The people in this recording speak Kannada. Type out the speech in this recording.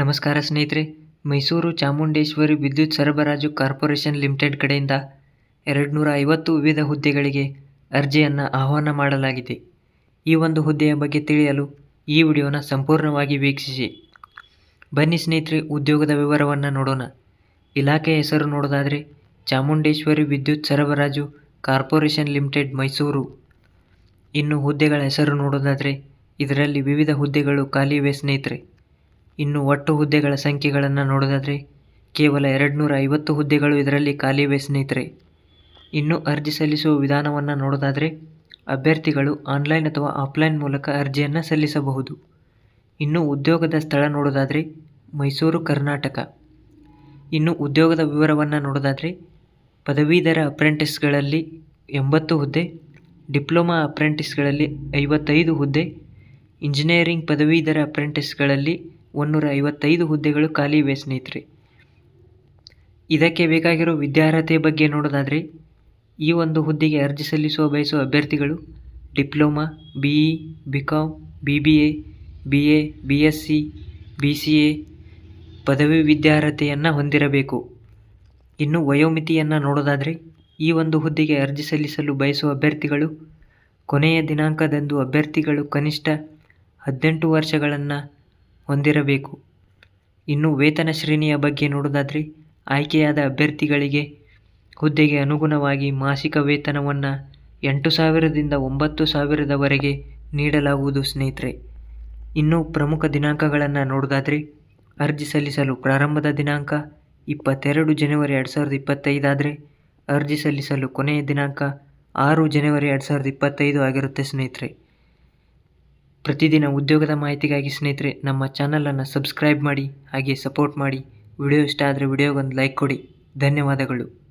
ನಮಸ್ಕಾರ ಸ್ನೇಹಿತರೆ, ಮೈಸೂರು ಚಾಮುಂಡೇಶ್ವರಿ ವಿದ್ಯುತ್ ಸರಬರಾಜು ಕಾರ್ಪೊರೇಷನ್ ಲಿಮಿಟೆಡ್ ಕಡೆಯಿಂದ ಎರಡು ನೂರ ಐವತ್ತು ವಿವಿಧ ಹುದ್ದೆಗಳಿಗೆ ಅರ್ಜಿಯನ್ನು ಆಹ್ವಾನ ಮಾಡಲಾಗಿದೆ. ಈ ಒಂದು ಹುದ್ದೆಯ ಬಗ್ಗೆ ತಿಳಿಯಲು ಈ ವಿಡಿಯೋನ ಸಂಪೂರ್ಣವಾಗಿ ವೀಕ್ಷಿಸಿ. ಬನ್ನಿ ಸ್ನೇಹಿತರೆ, ಉದ್ಯೋಗದ ವಿವರವನ್ನು ನೋಡೋಣ. ಇಲಾಖೆಯ ಹೆಸರು ನೋಡೋದಾದರೆ ಚಾಮುಂಡೇಶ್ವರಿ ವಿದ್ಯುತ್ ಸರಬರಾಜು ಕಾರ್ಪೊರೇಷನ್ ಲಿಮಿಟೆಡ್ ಮೈಸೂರು. ಇನ್ನು ಹುದ್ದೆಗಳ ಹೆಸರು ನೋಡೋದಾದರೆ ಇದರಲ್ಲಿ ವಿವಿಧ ಹುದ್ದೆಗಳು ಖಾಲಿ ಇವೆ ಸ್ನೇಹಿತರೆ. ಇನ್ನು ಒಟ್ಟು ಹುದ್ದೆಗಳ ಸಂಖ್ಯೆಗಳನ್ನು ನೋಡೋದಾದರೆ ಕೇವಲ ಎರಡು ನೂರ ಐವತ್ತು ಹುದ್ದೆಗಳು ಇದರಲ್ಲಿ ಖಾಲಿ ಇವೆ, ಸ್ನೇಹಿತರೆ. ಇನ್ನು ಅರ್ಜಿ ಸಲ್ಲಿಸುವ ವಿಧಾನವನ್ನು ನೋಡೋದಾದರೆ ಅಭ್ಯರ್ಥಿಗಳು ಆನ್ಲೈನ್ ಅಥವಾ ಆಫ್ಲೈನ್ ಮೂಲಕ ಅರ್ಜಿಯನ್ನು ಸಲ್ಲಿಸಬಹುದು. ಇನ್ನು ಉದ್ಯೋಗದ ಸ್ಥಳ ನೋಡೋದಾದರೆ ಮೈಸೂರು, ಕರ್ನಾಟಕ. ಇನ್ನು ಉದ್ಯೋಗದ ವಿವರವನ್ನು ನೋಡೋದಾದರೆ ಪದವೀಧರ ಅಪ್ರೆಂಟಿಸ್ಗಳಲ್ಲಿ ಎಂಬತ್ತು ಹುದ್ದೆ, ಡಿಪ್ಲೊಮಾ ಅಪ್ರೆಂಟಿಸ್ಗಳಲ್ಲಿ ಐವತ್ತೈದು ಹುದ್ದೆ, ಇಂಜಿನಿಯರಿಂಗ್ ಪದವೀಧರ ಅಪ್ರೆಂಟಿಸ್ಗಳಲ್ಲಿ ಒಂನ್ನೂರ ಐವತ್ತೈದು ಹುದ್ದೆಗಳು ಖಾಲಿ ಇವೆ, ಸ್ನೇಹಿತರೆ. ಇದಕ್ಕೆ ಬೇಕಾಗಿರೋ ವಿದ್ಯಾರ್ಹತೆ ಬಗ್ಗೆ ನೋಡೋದಾದರೆ, ಈ ಒಂದು ಹುದ್ದೆಗೆ ಅರ್ಜಿ ಸಲ್ಲಿಸುವ ಬಯಸುವ ಅಭ್ಯರ್ಥಿಗಳು diploma, B E B com B B A B A, B S C, B C A ಪದವಿ ವಿದ್ಯಾರ್ಹತೆಯನ್ನು ಹೊಂದಿರಬೇಕು. ಇನ್ನು ವಯೋಮಿತಿಯನ್ನು ನೋಡೋದಾದರೆ, ಈ ಒಂದು ಹುದ್ದೆಗೆ ಅರ್ಜಿ ಸಲ್ಲಿಸಲು ಬಯಸುವ ಅಭ್ಯರ್ಥಿಗಳು ಕೊನೆಯ ದಿನಾಂಕದಂದು ಅಭ್ಯರ್ಥಿಗಳು ಕನಿಷ್ಠ ಹದಿನೆಂಟು ವರ್ಷಗಳನ್ನು ಹೊಂದಿರಬೇಕು. ಇನ್ನು ವೇತನ ಶ್ರೇಣಿಯ ಬಗ್ಗೆ ನೋಡೋದಾದರೆ ಆಯ್ಕೆಯಾದ ಅಭ್ಯರ್ಥಿಗಳಿಗೆ ಹುದ್ದೆಗೆ ಅನುಗುಣವಾಗಿ ಮಾಸಿಕ ವೇತನವನ್ನು ಎಂಟು ಸಾವಿರದಿಂದ ಒಂಬತ್ತು ಸಾವಿರದವರೆಗೆ ನೀಡಲಾಗುವುದು ಸ್ನೇಹಿತರೆ. ಇನ್ನು ಪ್ರಮುಖ ದಿನಾಂಕಗಳನ್ನು ನೋಡೋದಾದರೆ ಅರ್ಜಿ ಸಲ್ಲಿಸಲು ಪ್ರಾರಂಭದ ದಿನಾಂಕ ಇಪ್ಪತ್ತೆರಡು ಜನವರಿ ಎರಡು ಸಾವಿರದ ಇಪ್ಪತ್ತೈದಾದರೆ ಅರ್ಜಿ ಸಲ್ಲಿಸಲು ಕೊನೆಯ ದಿನಾಂಕ ಆರು ಜನವರಿ ಎರಡು ಸಾವಿರದ ಇಪ್ಪತ್ತೈದು ಆಗಿರುತ್ತೆ ಸ್ನೇಹಿತರೆ. ಪ್ರತಿದಿನ ಉದ್ಯೋಗದ ಮಾಹಿತಿಗಾಗಿ ಸ್ನೇಹಿತರೆ, ನಮ್ಮ ಚಾನಲನ್ನು ಸಬ್ಸ್ಕ್ರೈಬ್ ಮಾಡಿ, ಹಾಗೆ ಸಪೋರ್ಟ್ ಮಾಡಿ. ವಿಡಿಯೋ ಇಷ್ಟ ಆದರೆ ವಿಡಿಯೋಗೊಂದು ಲೈಕ್ ಕೊಡಿ. ಧನ್ಯವಾದಗಳು.